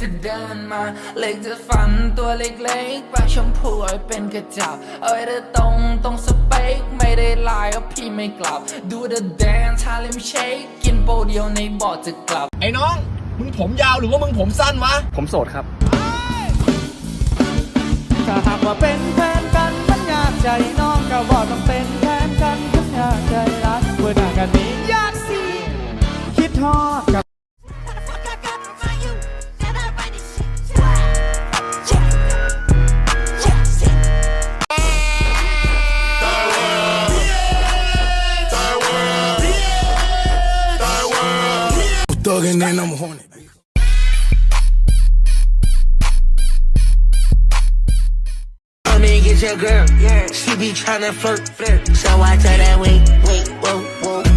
ธอเดินมาเล็กจะฝันตัวเล็กๆปากชมพูเอาไว้เป็นกระจับ เอาไว้เธอตรงตรงสเปค ไม่ได้ลายก็พี่ไม่กลับ ดูเธอแดนชาลิมเชคกินโปรเดียวในบอร์ดจะกลับ ไอ้น้อง มึงผมยาวหรือว่ามึงผมสั้นวะ ผมโสดครับ Thuggin' and I'm horny me get your girl. Yeah. She be tryna flirt, flirt. So I tell that wait, wait, whoa, whoa,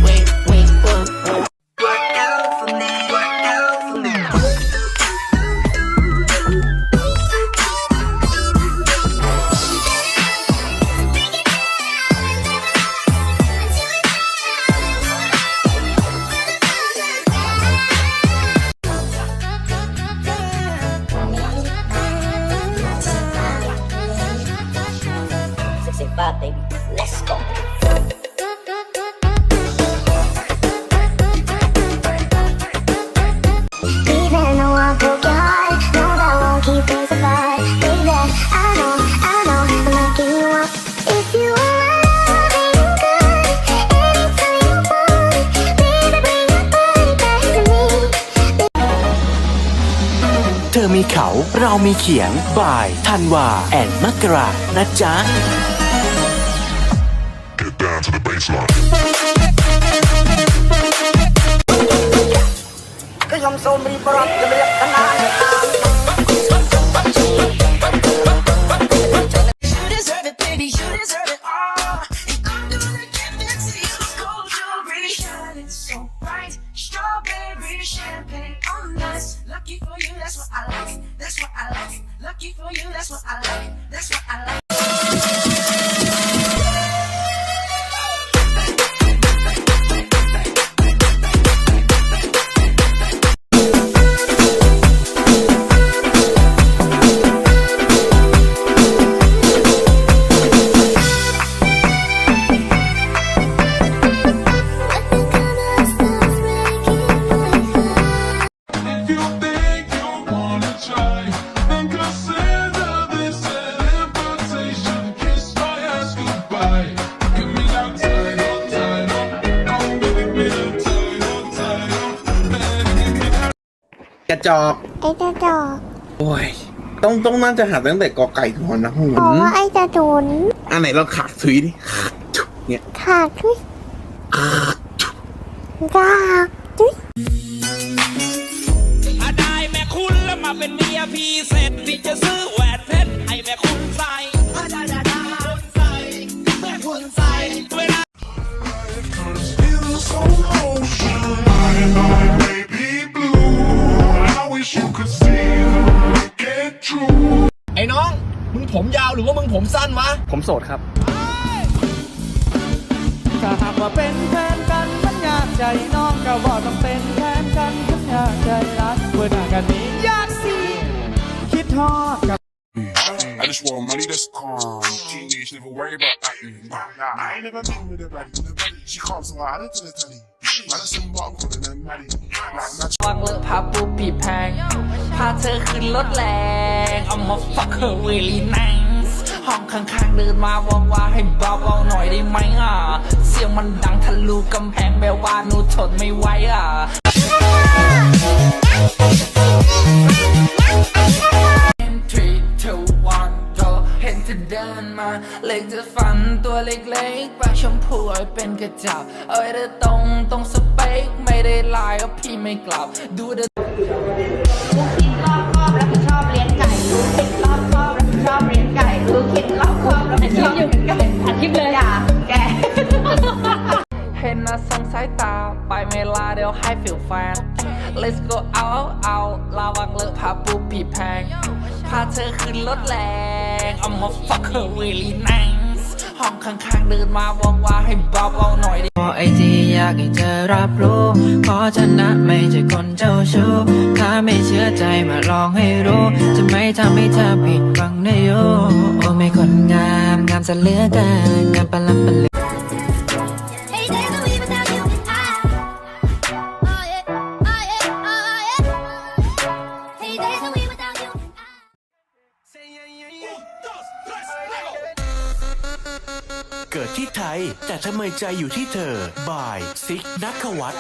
เธอมีเขาเรามีเขียงบ่ายธันวา แอนมักรานะจ๊ะ Get down to the baseline ก็ยอมโซมรีบรับจะเรียกขนาด จอก ไอ้จะจอกโอ้ย ต้องต้องน่าจะหัดตั้งแต่กอไก่ถึงหอนะหุ่นบอกว่าไอ้จะโดนอันไหนเราขาดซุยดิเนี่ยขาดทุยกาก สั้นวะผมโสดครับ ถ้าหากว่าเป็นแฟนกันมันยากใจน้องก็บอกต้องเป็นแฟนกันมันยากใจรักเมื่อหน้ากันนี้ยากสิคิดทอดกับ I just want money that's calm. Teenage, never worry about acting. Nah, I ain't never been with a baddie. with a baddie. She comes so hard into the telly. Man, I some bottom calling them Maddie. Like, not วางเลิกพาปูปีแพง พาเธอขึ้นรถแรง เอามา fuck her really nice ห้องข้างๆเดินมาว่าว่าให้เบาๆหน่อยได้ไหมอะ เสียงมันดังทะลุกำแพงแบบว่าหนูทนไม่ไหวอะเห็นเธอเดินมาเล็กจะฝันตัวเล็กๆปากชมพูเอาไว้เป็นกระจับ เอาไว้เธอตรงตรงสเปค ไม่ได้ลายก็พี่ไม่กลับ ดูเธอ แฟน Let's go out out ระวังเลอะผ้าปูผีแพง พาเธอขึ้นรถแรงเอามา fuck her really nice ห้องข้างๆเดินมาบอกว่าให้เบาๆหน่อยดิขอไอจีอยากให้เธอรับรู้ ขอชนะไม่ใช่คนเจ้าชู้ ถ้าไม่เชื่อใจมาลองให้รู้ จะไม่ทำให้เธอผิดหวังนะโยโอ้ไม่คนงาม งามจะเหลือเกินงามปะลับปะลือ เกิดที่ไทย แต่ทำไมใจอยู่ที่เธอ บ่าย ซิกนักวัตร